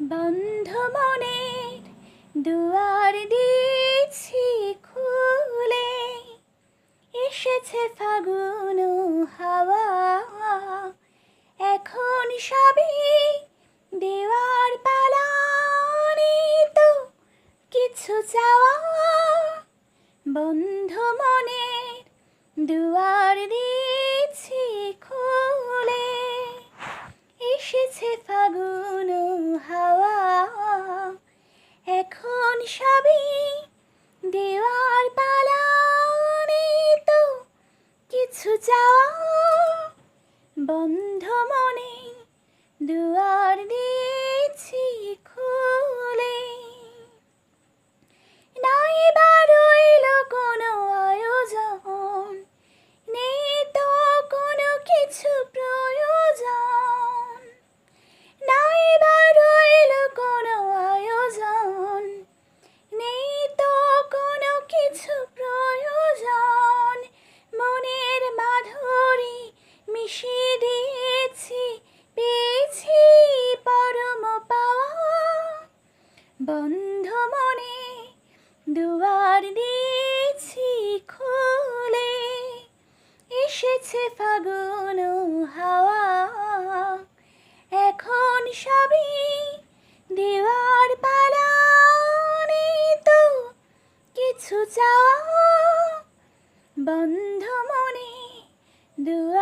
বন্ধ মনের দুয়ার দিয়েছি খুলে, এসেছে ফাগুন হাওয়া। এখন সবই দেওয়ার পালানি তো কিছু চাওয়া। বন্ধ মনের সবই দেওয়ার পালানে তো কিছু চাওয়া বন্ধ মনে দুয়ার বন্ধ মনে দুয়ার দিয়েছি খুলে, এসেছে ফাগুন হাওয়া। এখন সবই দেওয়ার পালানে তো কিছু চাওয়া। বন্ধ মনে দুয়ার